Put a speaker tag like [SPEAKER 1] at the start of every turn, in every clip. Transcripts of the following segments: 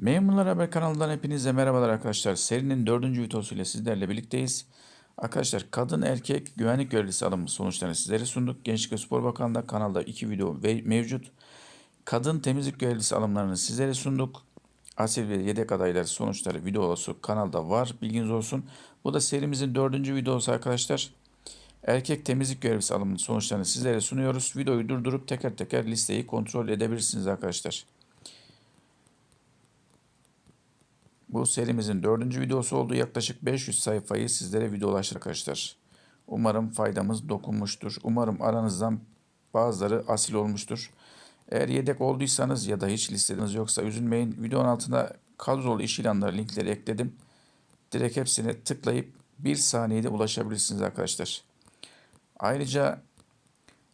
[SPEAKER 1] Memurlar Haber kanalından hepinize merhabalar arkadaşlar. Serinin dördüncü videosuyla sizlerle birlikteyiz. Arkadaşlar kadın erkek güvenlik görevlisi alımı sonuçlarını sizlere sunduk. Gençlik ve Spor Bakanlığı'nda kanalda iki video mevcut. Kadın temizlik görevlisi alımlarını sizlere sunduk. Asil ve yedek adayları sonuçları videosu kanalda var. Bilginiz olsun. Bu da serimizin dördüncü videosu arkadaşlar. Erkek temizlik görevlisi alımının sonuçlarını sizlere sunuyoruz. Videoyu durdurup teker teker listeyi kontrol edebilirsiniz arkadaşlar. Bu serimizin dördüncü videosu oldu. Yaklaşık 500 sayfayı sizlere videolaştır arkadaşlar. Umarım faydamız dokunmuştur. Umarım aranızdan bazıları asil olmuştur. Eğer yedek olduysanız ya da hiç listeniz yoksa üzülmeyin. Videonun altına kadrolu iş ilanları linkleri ekledim. Direkt hepsine tıklayıp bir saniyede ulaşabilirsiniz arkadaşlar. Ayrıca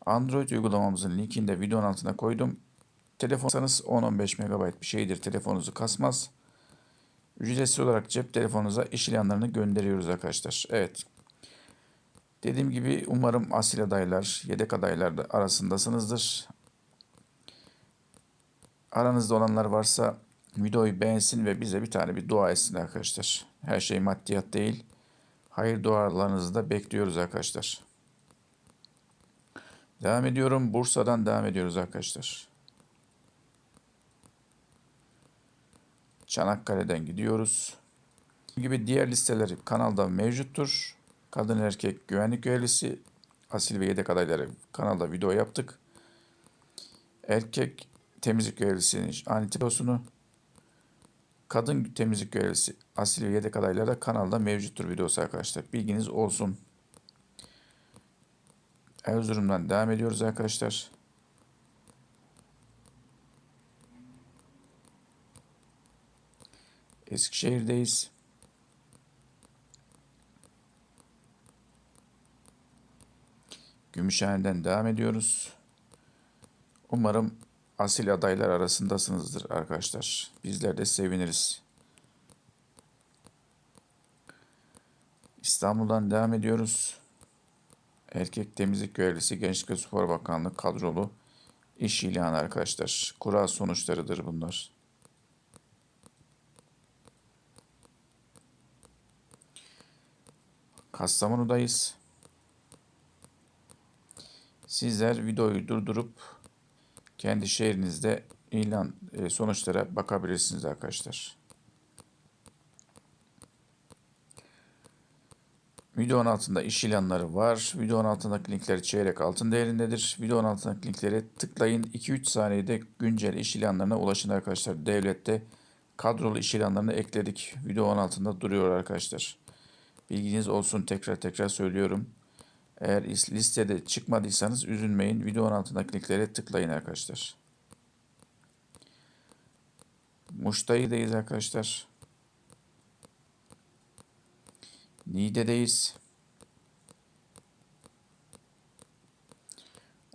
[SPEAKER 1] Android uygulamamızın linkini de videonun altına koydum. Telefonsanız 10-15 MB bir şeydir. Telefonunuzu kasmaz. Ücretsiz olarak cep telefonunuza iş ilanlarını gönderiyoruz arkadaşlar. Evet. Dediğim gibi umarım asil adaylar, yedek adaylar da arasındasınızdır. Aranızda olanlar varsa videoyu beğensin ve bize bir tane bir dua etsin arkadaşlar. Her şey maddiyat değil. Hayır dualarınızı da bekliyoruz arkadaşlar. Devam ediyorum. Bursa'dan devam ediyoruz arkadaşlar. Çanakkale'den gidiyoruz. gibi diğer listeler kanalda mevcuttur. Kadın erkek güvenlik görevlisi asil ve yedek adayları kanalda video yaptık. Erkek temizlik görevlisinin antiposunu kadın temizlik görevlisi asil ve yedek adayları da kanalda mevcuttur videosu arkadaşlar. Bilginiz olsun. Erzurum'dan devam ediyoruz arkadaşlar. Eskişehir'deyiz. Gümüşhane'den devam ediyoruz. Umarım asil adaylar arasındasınızdır arkadaşlar. Bizler de seviniriz. İstanbul'dan devam ediyoruz. Erkek temizlik görevlisi Gençlik ve Spor Bakanlığı kadrolu iş ilanı arkadaşlar. Kura sonuçlarıdır bunlar. Kastamonu'dayız. Sizler videoyu durdurup kendi şehrinizde ilan e, sonuçlara bakabilirsiniz arkadaşlar. Videonun altında iş ilanları var. Videonun altındaki linkleri çeyrek altın değerindedir. Videonun altındaki linkleri tıklayın. 2-3 saniyede güncel iş ilanlarına ulaşın arkadaşlar. Devlette kadrolu iş ilanlarını ekledik. Videonun altında duruyor arkadaşlar. Bilginiz olsun tekrar tekrar söylüyorum. Eğer listede çıkmadıysanız üzülmeyin. Videonun altındaki linklere tıklayın arkadaşlar. Muş'tayız arkadaşlar. Niğde'deyiz.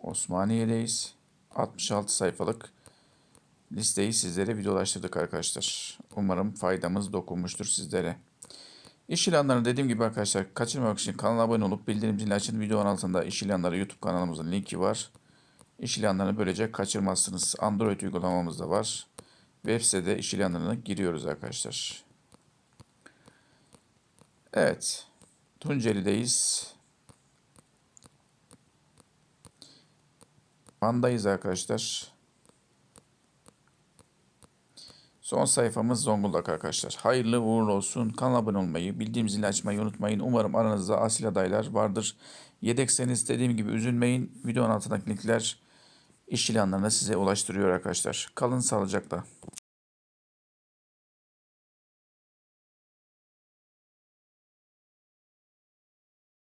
[SPEAKER 1] Osmaniye'deyiz. 66 sayfalık listeyi sizlere videolaştırdık arkadaşlar. Umarım faydamız dokunmuştur sizlere. İş ilanlarını dediğim gibi arkadaşlar kaçırmamak için kanala abone olup bildirim zilini açın. Videonun altında iş ilanları YouTube kanalımızın linki var. İş ilanlarını böylece kaçırmazsınız. Android uygulamamız da var. Web sitede iş ilanlarına giriyoruz arkadaşlar. Evet. Tunceli'deyiz. Van'dayız arkadaşlar. Son sayfamız Zonguldak arkadaşlar. Hayırlı uğurlu olsun. Kanala abone olmayı, bildiğim zili açmayı unutmayın. Umarım aranızda asil adaylar vardır. Yedekseniz dediğim gibi üzülmeyin. Videonun altındaki linkler iş ilanlarını size ulaştırıyor arkadaşlar. Kalın sağlıcakla.